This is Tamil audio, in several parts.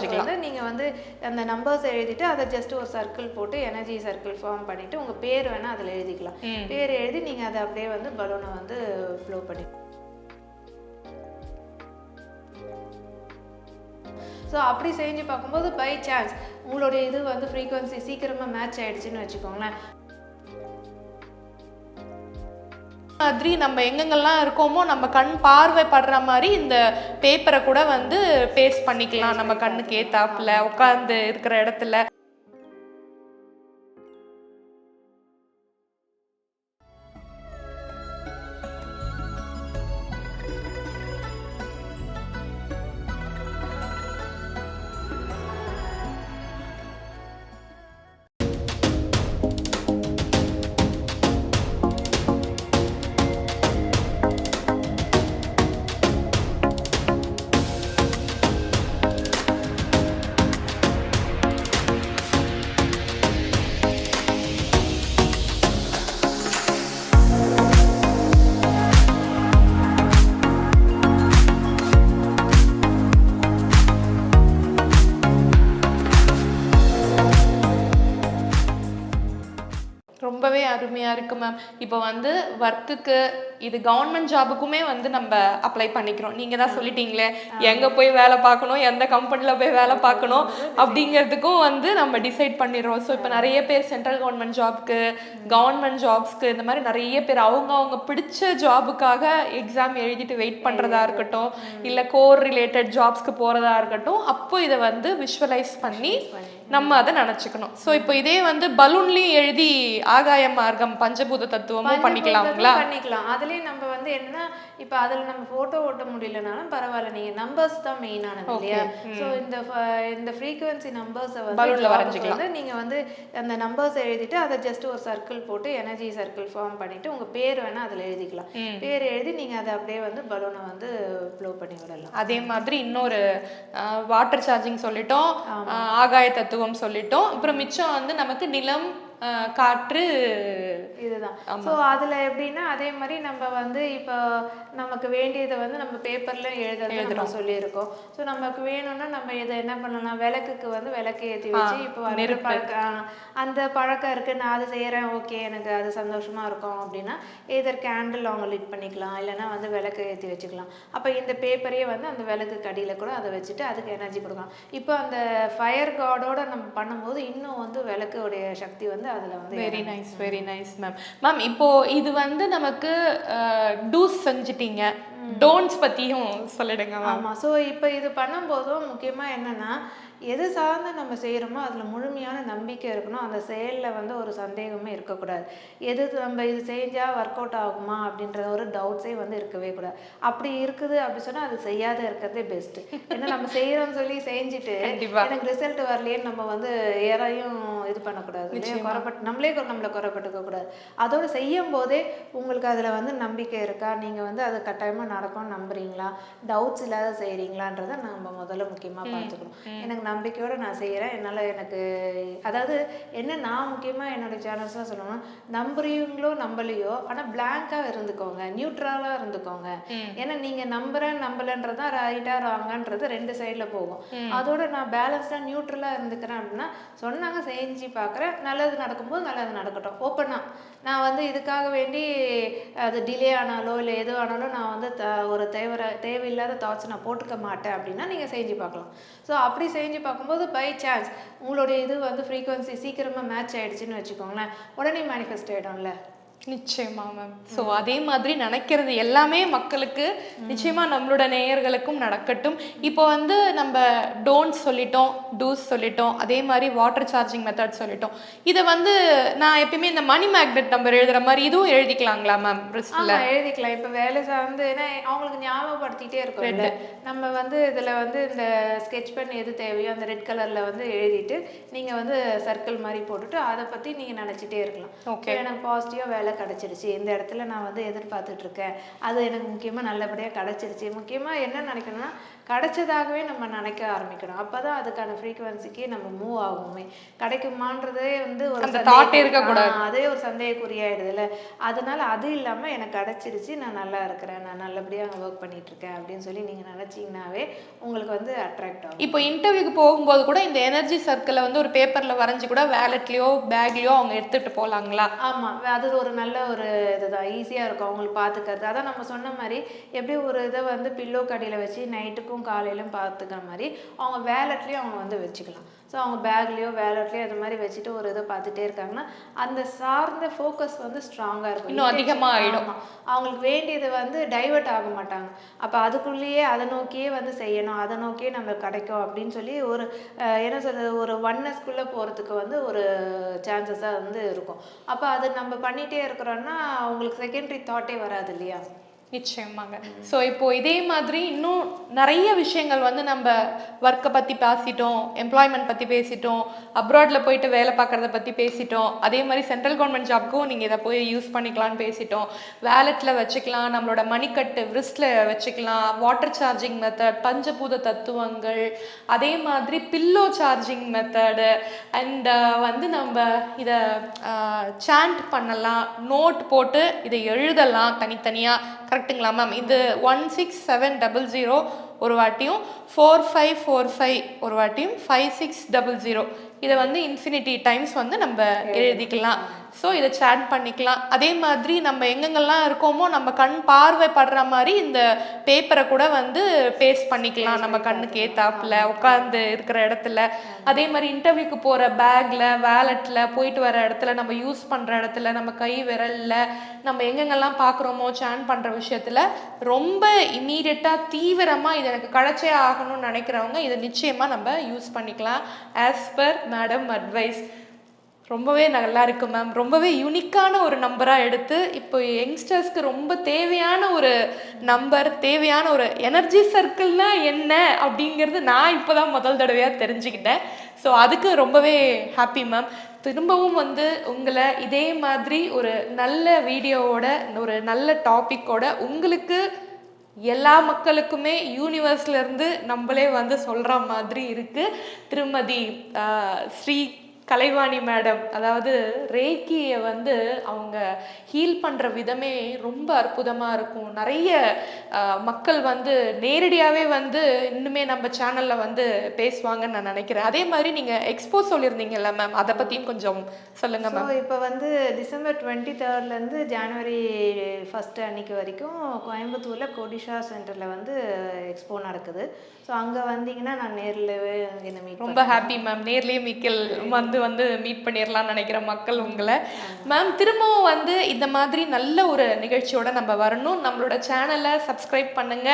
வரைஞ்சிக்கலாம். வந்து நீங்கள் வந்து அந்த நம்பர்ஸ் எழுதிட்டு அதை ஜஸ்ட் ஒரு சர்க்கிள் போட்டு எனர்ஜி சர்க்கிள் ஃபார்ம் பண்ணிட்டு உங்கள் பேர் வேணால் அதில் எழுதிக்கலாம். பேர் எழுதி நீங்கள் அதை அப்படியே வந்து பலூனை வந்து ஃப்ளோ பண்ணி ஸோ அப்படி செஞ்சு பார்க்கும்போது பை சான்ஸ் உங்களுடைய இது வந்து ஃப்ரீக்வன்சி சீக்கிரமாக மேட்ச் ஆயிடுச்சுன்னு வச்சுக்கோங்களேன் மாதிரி நம்ம எங்கெங்கெல்லாம் இருக்கோமோ நம்ம கண் பார்வை படுற மாதிரி இந்த பேப்பரை கூட வந்து பேஸ்ட் பண்ணிக்கலாம். நம்ம கண்ணுக்கு ஏத்தாப்புல உட்காந்து இருக்கிற இடத்துல. ரொம்பவே அருமையா இருக்கு மேம் இப்போ வந்து ஒர்க்குக்கு இது கவர்மெண்ட் ஜாபுக்குமே வந்து நம்ம அப்ளை பண்ணிக்கிறோம். நீங்க தான் சொல்லிட்டீங்களே எங்க போய் வேலை பார்க்கணும் எந்த கம்பெனில போய் வேலை பார்க்கணும் அப்படிங்கிறதுக்கும் வந்து நம்ம டிசைட் பண்ணிடுறோம். ஸோ இப்போ நிறைய பேர் சென்ட்ரல் கவர்மெண்ட் ஜாப்க்கு கவர்மெண்ட் ஜாப்ஸ்க்கு இந்த மாதிரி நிறைய பேர் அவங்க அவங்க பிடிச்ச ஜாபுக்காக எக்ஸாம் எழுதிட்டு வெயிட் பண்றதா இருக்கட்டும் இல்ல கோர் ரிலேட்டட் ஜாப்ஸ்க்கு போறதா இருக்கட்டும் அப்போ இதை வந்து விஷுவலைஸ் பண்ணி. நம்ம அதை நினச்சிக்கணும். ஸோ இப்போ இதே வந்து பலூன்லயும் எழுதி ஆகாய மார்க்கம் பஞ்சபூத தத்துவமும் பண்ணிக்கலாங்களா பண்ணிக்கலாம். அதுலயும் நம்ம வந்து என்னன்னா இப்போ அதுல நம்ம போட்டோ ஓட்ட முடியலனாலும் பரவாயில்ல. நீங்க நம்பர்ஸ் தான் மெயினானது இல்லையா? ஸோ இந்த இந்த ஃப்ரீக்வன்சி நம்பர்ஸை வந்து வரைஞ்சிக்கலாம். வந்து நீங்க வந்து அந்த நம்பர்ஸ் எழுதிட்டு அதை ஜஸ்ட் ஒரு சர்க்கிள் போட்டு எனர்ஜி சர்க்கிள் ஃபார்ம் பண்ணிட்டு உங்க பேர் வேணா அதுல எழுதிக்கலாம். பேர் எழுதி நீங்க அதை அப்படியே வந்து பலூனை வந்து ப்ளோ பண்ணி விடலாம். அதே மாதிரி இன்னொரு வாட்டர் சார்ஜிங் சொல்லிட்டோம். ஆகாய தத்துவம் சொல்லிட்டோம். அப்புறம் மிச்சம் வந்து நமக்கு நிலம் காற்று இதுதான். ஸோ அதுல எப்படின்னா அதே மாதிரி நம்ம வந்து இப்போ நமக்கு வேண்டியதை வந்து நம்ம பேப்பர்ல எழுதுறது நம்ம சொல்லியிருக்கோம். ஸோ நமக்கு வேணும்னா நம்ம இதை என்ன பண்ணலாம்? விளக்குக்கு வந்து விளக்கு ஏற்றி வச்சு இப்போ அந்த பழக்கம் அந்த பழக்கம் இருக்கு. நான் அது செய்யறேன் ஓகே எனக்கு அது சந்தோஷமா இருக்கும் அப்படின்னா ஏதர் கேண்டில் அவங்க லிட் பண்ணிக்கலாம் இல்லைன்னா வந்து விளக்கு ஏற்றி வச்சுக்கலாம். அப்போ இந்த பேப்பரையே வந்து அந்த விளக்கு கடியில கூட அதை வச்சுட்டு அதுக்கு எனர்ஜி கொடுக்கலாம். இப்போ அந்த ஃபயர் காடோட நம்ம பண்ணும்போது இன்னும் வந்து விளக்குடைய சக்தி வந்து அதுல வந்து very nice very nice ma'am ma'am இப்போ இது வந்து நமக்கு டூஸ் செஞ்சிட்டீங்க. டோன்ட்ஸ் பத்தியும் சொல்லிடுங்க மேம் ஆமா ஸோ இப்போ இது பண்ணும்போதும் முக்கியமா என்னன்னா எது சார்ந்து நம்ம செய்கிறோமோ அதில் முழுமையான நம்பிக்கை இருக்கணும். அந்த செயலில் வந்து ஒரு சந்தேகமே இருக்கக்கூடாது. எது நம்ம இது செஞ்சால் ஒர்க் அவுட் ஆகுமா அப்படின்ற ஒரு டவுட்ஸே வந்து இருக்கவே கூடாது. அப்படி இருக்குது அப்படி சொன்னால் அது செய்யாத இருக்கிறதே பெஸ்ட்டு ஏன்னா நம்ம செய்கிறோம்னு சொல்லி செஞ்சுட்டு. எனக்கு ரிசல்ட் வரலையேன்னு நம்ம வந்து யாரையும் இது பண்ணக்கூடாது? குறைப்பட்டு நம்மளே நம்மளை குறைப்பட்டுக்க கூடாது. அதோட செய்யும் போதே உங்களுக்கு அதில் வந்து நம்பிக்கை இருக்கா? நீங்கள் வந்து அது கட்டாயமாக நடக்கும்னு நம்புறீங்களா? டவுட்ஸ் இல்லாத செய்கிறீங்களான்றதை நம்ம முதல்ல முக்கியமாக பார்த்துக்கணும். எனக்கு நம்பிக்கையோட நான் செய்கிறேன் என்னால் எனக்கு அதாவது என்ன நான் முக்கியமாக என்னோட சேனல்ஸ்லாம் சொல்லணும் நம்புறீங்களோ நம்பலையோ ஆனால் பிளாங்காக இருந்துக்கோங்க. நியூட்ரலாக இருந்துக்கோங்க. ஏன்னா நீங்கள் நம்புறேன் நம்பலைன்றது தான் ரைட்டாக ராங்கன்றது ரெண்டு சைடில் போகும். அதோட நான் பேலன்ஸ்டாக நியூட்ரலாக இருந்துக்கிறேன் அப்படின்னா சொன்னாங்க செஞ்சு பார்க்குறேன் நல்லது நடக்கும்போது நல்லது நடக்கட்டும். ஓப்பனாக நான் வந்து இதுக்காக வேண்டி அது டிலே ஆனாலோ இல்லை எது ஆனாலும் நான் வந்து த ஒரு தேவை தேவையில்லாத தாட்ஸ் நான் போட்டுக்க மாட்டேன் அப்படின்னா நீங்கள் செஞ்சு பார்க்கலாம் ஸோ அப்படி செஞ்சு பார்க்கும்போது பை சான்ஸ் உங்களுடைய இது வந்து ஃப்ரீக்குவென்சி சீக்கிரமாக மேட்ச் ஆகிடுச்சின்னு வச்சுக்கோங்களேன். உடனே மேனிஃபெஸ்ட் ஆகிடும்ல நிச்சயமா மேம் ஸோ அதே மாதிரி நினைக்கிறது எல்லாமே மக்களுக்கு நிச்சயமா நம்மளோட நேயர்களுக்கும் நடக்கட்டும். இப்போ வந்து நம்ம டோன்ட் சொல்லிட்டோம் டூஸ் சொல்லிட்டோம் அதே மாதிரி வாட்டர் சார்ஜிங் மெத்தட் சொல்லிட்டோம். இதை வந்து நான் எப்பயுமே இந்த மணி மேக்னெட் நம்பர் எழுதுற மாதிரி இதுவும் எழுதிக்கலாங்களா மேம் எழுதிக்கலாம். இப்போ வேலை சார்ந்து ஏன்னா அவங்களுக்கு ஞாபகப்படுத்திட்டே இருக்கோம்ல. நம்ம வந்து இதில் வந்து இந்த ஸ்கெட்ச் பென் எது தேவையோ அந்த ரெட் கலரில் வந்து எழுதிட்டு நீங்கள் வந்து சர்க்கிள் மாதிரி போட்டுட்டு அதை பற்றி நீங்கள் நினச்சிட்டே இருக்கலாம். So, எனக்கு பாசிட்டிவாக வேலை கிடச்சிருச்சு. இந்த இடத்துல நான் வந்து எதிர்பார்த்துட்ருக்கேன் அது எனக்கு முக்கியமாக நல்லபடியாக கிடச்சிருச்சு. முக்கியமாக என்ன நினைக்கணும்னா கிடைச்சதாகவே நம்ம நினைக்க ஆரம்பிக்கணும். அப்பதான் அதுக்கான ஃப்ரீக்குவன்சிக்கு நம்ம மூவ் ஆகுமே. கிடைக்குமான்றதே வந்து ஒரு thought இருக்கக்கூடாது. அதே ஒரு சந்தேகக்குறியாயிடுதுல்ல. அதனால அது இல்லாம எனக்கு கிடைச்சிருச்சு நான் நல்லா இருக்கிறேன் நான் நல்லபடியா அங்கே ஒர்க் பண்ணிட்டு இருக்கேன் அப்படின்னு சொல்லி நீங்க நினைச்சீங்கன்னாவே உங்களுக்கு வந்து அட்ராக்ட் ஆகும். இப்போ இன்டர்வியூக்கு போகும்போது கூட இந்த எனர்ஜி சர்க்கிளை வந்து ஒரு பேப்பர்ல வரைஞ்சு கூட வேலட்லயோ பேக்லயோ அவங்க எடுத்துட்டு போலாங்களா? ஆமா. அது ஒரு நல்ல ஒரு இதுதான். ஈஸியா இருக்கும். அவங்களுக்கு பார்த்துக்கிறது அதான் நம்ம சொன்ன மாதிரி எப்படி ஒரு இதை வந்து பில்லோ கடியில வச்சு நைட்டுக்கும் காலையிலும் பார்த்துக்கிற மாதிரி அவங்க வேலட்லயும் அவங்க வந்து வச்சுக்கலாம். ஸோ அவங்க பேக்லேயோ வேலட்லேயோ அது மாதிரி வச்சுட்டு ஒரு இதை பார்த்துட்டே இருக்காங்கன்னா அந்த சார்ந்த ஃபோக்கஸ் வந்து ஸ்ட்ராங்காக இருக்கும். இன்னும் அதிகமா ஆயிடும். ஆமா. அவங்களுக்கு வேண்டியது வந்து டைவர்ட் ஆக மாட்டாங்க. அப்போ அதுக்குள்ளேயே அதை நோக்கியே வந்து செய்யணும் அதை நோக்கியே நம்மளுக்கு கிடைக்கும் அப்படின்னு சொல்லி ஒரு என்ன சொல்றது ஒரு ஒன்னஸ்குள்ளே போகிறதுக்கு வந்து ஒரு சான்சஸாக வந்து இருக்கும். அப்போ அது நம்ம பண்ணிகிட்டே இருக்கிறோன்னா அவங்களுக்கு செகண்டரி தாட்டே வராது இல்லையா? நிச்சயமாங்க ஸோ இப்போ இதே மாதிரி இன்னும் நிறைய விஷயங்கள் வந்து நம்ம ஒர்க்கை பற்றி பேசிட்டோம் எம்ப்ளாய்மெண்ட் பற்றி பேசிட்டோம் அப்ராடில் போயிட்டு வேலை பார்க்குறத பற்றி பேசிட்டோம். அதே மாதிரி சென்ட்ரல் கவர்மெண்ட் ஜாப்க்கும் நீங்கள் இதை போய் யூஸ் பண்ணிக்கலாம்னு பேசிட்டோம். வேலெட்டில் வச்சுக்கலாம் நம்மளோட மணிக்கட்டு விரிஸ்டில் வச்சுக்கலாம் வாட்டர் சார்ஜிங் மெத்தட் பஞ்சபூத தத்துவங்கள் அதே மாதிரி பில்லோ சார்ஜிங் மெத்தடு அண்ட் வந்து நம்ம இதை uh, சாண்ட் பண்ணலாம் நோட் போட்டு இதை எழுதலாம் தனித்தனியாக கரெக்ட்டுங்களா மேம் இது one six seven double zero ஒரு வாட்டியும் ஃபோர் ஃபைவ் ஃபோர் ஃபைவ் ஒரு வாட்டியும் ஃபைவ் சிக்ஸ் டபுள் ஜீரோ இதை வந்து இன்ஃபினிட்டி டைம்ஸ் வந்து நம்ம எழுதிக்கலாம். ஸோ இதை சேட் பண்ணிக்கலாம். அதே மாதிரி நம்ம எங்கெங்கெல்லாம் இருக்கோமோ நம்ம கண் பார்வை படுற மாதிரி இந்த பேப்பரை கூட வந்து பேஸ்ட் பண்ணிக்கலாம். நம்ம கண்ணுக்கு ஏத்தாப்புல உட்காந்து இருக்கிற இடத்துல. அதே மாதிரி இன்டர்வியூக்கு போகிற பேக்கில் வேலெட்டில் போயிட்டு வர இடத்துல நம்ம யூஸ் பண்ணுற இடத்துல நம்ம கை விரல்ல நம்ம எங்கெங்கெல்லாம் பார்க்குறோமோ சேன் பண்ணுற விஷயத்தில் ரொம்ப இம்மீடியட்டாக தீவிரமாக இது எனக்கு கிடைச்சே ஆகணும்னு நினைக்கிறவங்க இதை நிச்சயமாக நம்ம யூஸ் பண்ணிக்கலாம். ஆஸ் பர் மேடம் அட்வைஸ் ரொம்பவே நல்லா இருக்கு மேம் ரொம்பவே யூனிக்கான ஒரு நம்பராக எடுத்து இப்போ யங்ஸ்டர்ஸ்க்கு ரொம்ப தேவையான ஒரு நம்பர் தேவையான ஒரு எனர்ஜி சர்க்கிள்னால் என்ன அப்படிங்கிறது நான் இப்போ தான் முதல் தடவையாக தெரிஞ்சுக்கிட்டேன். ஸோ அதுக்கு ரொம்பவே ஹாப்பி மேம் திரும்பவும் வந்து உங்களை இதே மாதிரி ஒரு நல்ல வீடியோவோட ஒரு நல்ல டாப்பிக்கோட உங்களுக்கு எல்லா மக்களுக்குமே யூனிவர்ஸ்லேருந்து நம்மளே வந்து சொல்கிற மாதிரி இருக்குது திருமதி ஸ்ரீ கலைவாணி மேடம் அதாவது ரேக்கியை வந்து அவங்க ஹீல் பண்ணுற விதமே ரொம்ப அற்புதமாக இருக்கும். நிறைய மக்கள் வந்து நேரடியாகவே வந்து இன்னுமே நம்ம சேனலில் வந்து பேசுவாங்கன்னு நான் நினைக்கிறேன். அதே மாதிரி நீங்கள் எக்ஸ்போ சொல்லியிருந்தீங்கல்ல மேம் அதை பற்றியும் கொஞ்சம் சொல்லுங்கள் மேம் இப்போ வந்து டிசம்பர் டுவெண்ட்டி தேர்ட்லேருந்து ஜனவரி ஃபஸ்ட்டு அன்னைக்கு வரைக்கும் கோயம்புத்தூரில் கொடிஷா சென்டரில் வந்து எக்ஸ்போ நடக்குது. ஸோ அங்கே வந்தீங்கன்னா நான் நேர்லவே என்ன மீட் ரொம்ப ஹாப்பி மேம் நேர்லயே மிக்கல் வந்து வந்து மீட் பண்ணிடலாம்னு நினைக்கிற மக்கள் உங்களை. மேம் திரும்பவும் வந்து இந்த மாதிரி நல்ல ஒரு நிகழ்ச்சியோட நம்ம வரணும். நம்மளோட சேனலை சப்ஸ்கிரைப் பண்ணுங்க.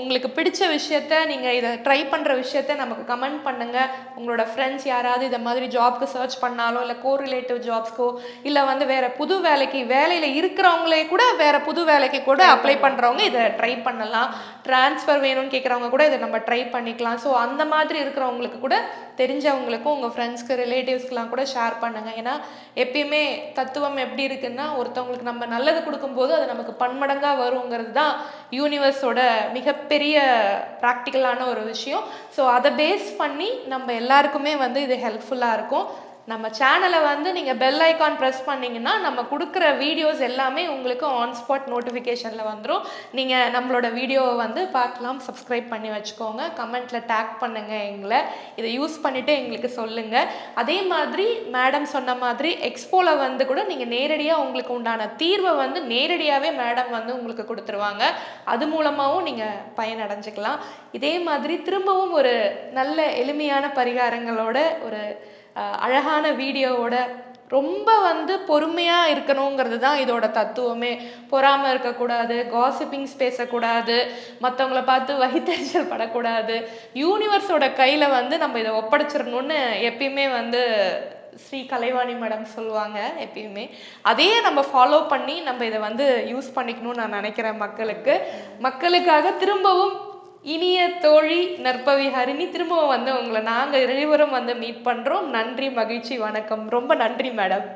உங்களுக்கு பிடிச்ச விஷயத்த நீங்க இதை ட்ரை பண்ற விஷயத்த நமக்கு கமெண்ட் பண்ணுங்க. உங்களோட ஃப்ரெண்ட்ஸ் யாராவது இதை மாதிரி ஜாப்க்கு சர்ச் பண்ணாலோ இல்லை கோ ரிலேட்டிவ் ஜாப்ஸ்க்கோ இல்லை வந்து வேற புது வேலைக்கு வேலையில இருக்கிறவங்களே கூட வேற புது வேலைக்கு கூட அப்ளை பண்றவங்க இதை ட்ரை பண்ணலாம். ட்ரான்ஸ்ஃபர் வேணும்னு கேட்குறவங்க கூட இதை நம்ம ட்ரை பண்ணிக்கலாம். ஸோ அந்த மாதிரி இருக்கிறவங்களுக்கு கூட தெரிஞ்சவங்களுக்கும் உங்கள் ஃப்ரெண்ட்ஸ்க்கு ரிலேட்டிவ்ஸ்க்குலாம் கூட ஷேர் பண்ணுங்கள் ஏன்னா எப்பயுமே தத்துவம் எப்படி இருக்குன்னா ஒருத்தவங்களுக்கு நம்ம நல்லது கொடுக்கும்போது அது நமக்கு பன்மடங்காக வருங்கிறது தான் யூனிவர்ஸோட மிகப்பெரிய ப்ராக்டிக்கலான ஒரு விஷயம். ஸோ அதை பேஸ் பண்ணி நம்ம எல்லாருக்குமே வந்து இது ஹெல்ப்ஃபுல்லாக இருக்கும். நம்ம சேனலை வந்து நீங்கள் பெல் ஐக்கான் ப்ரெஸ் பண்ணீங்கன்னா நம்ம கொடுக்குற வீடியோஸ் எல்லாமே உங்களுக்கு ஆன் ஸ்பாட் நோட்டிஃபிகேஷனில் வந்துடும் நீங்கள் நம்மளோட வீடியோவை வந்து பார்க்கலாம் சப்ஸ்கிரைப் பண்ணி வச்சுக்கோங்க. கமெண்ட்டில் டேக் பண்ணுங்கள் எங்களை. இதை யூஸ் பண்ணிவிட்டு எங்களுக்கு சொல்லுங்கள் அதே மாதிரி மேடம் சொன்ன மாதிரி எக்ஸ்போவில் வந்து கூட நீங்கள் நேரடியாக உங்களுக்கு உண்டான தீர்வை வந்து நேரடியாகவே மேடம் வந்து உங்களுக்கு கொடுத்துருவாங்க. அது மூலமாகவும் நீங்கள் பயனடைஞ்சுக்கலாம். இதே மாதிரி திரும்பவும் ஒரு நல்ல எளிமையான பரிகாரங்களோட ஒரு அழகான வீடியோவோட ரொம்ப வந்து பொறுமையாக இருக்கணுங்கிறது தான் இதோட தத்துவமே. பொறாமல் இருக்கக்கூடாது காசிப்பிங்ஸ் பேசக்கூடாது மற்றவங்கள பார்த்து வயிற்றுச்சல் படக்கூடாது. யூனிவர்ஸோட கையில் வந்து நம்ம இதை ஒப்படைச்சிடணும்னு எப்பயுமே வந்து ஸ்ரீ கலைவாணி மேடம் சொல்லுவாங்க எப்பயுமே. அதையே நம்ம ஃபாலோ பண்ணி நம்ம இதை வந்து யூஸ் பண்ணிக்கணும்னு நான் நினைக்கிறேன் மக்களுக்கு. மக்களுக்காக திரும்பவும் இனிய தோழி நற்பவி ஹரிணி திரும்பவும் வந்து உங்களை நாங்கள் இருவரும் வந்து மீட் பண்ணுறோம் நன்றி மகிழ்ச்சி வணக்கம். ரொம்ப நன்றி மேடம்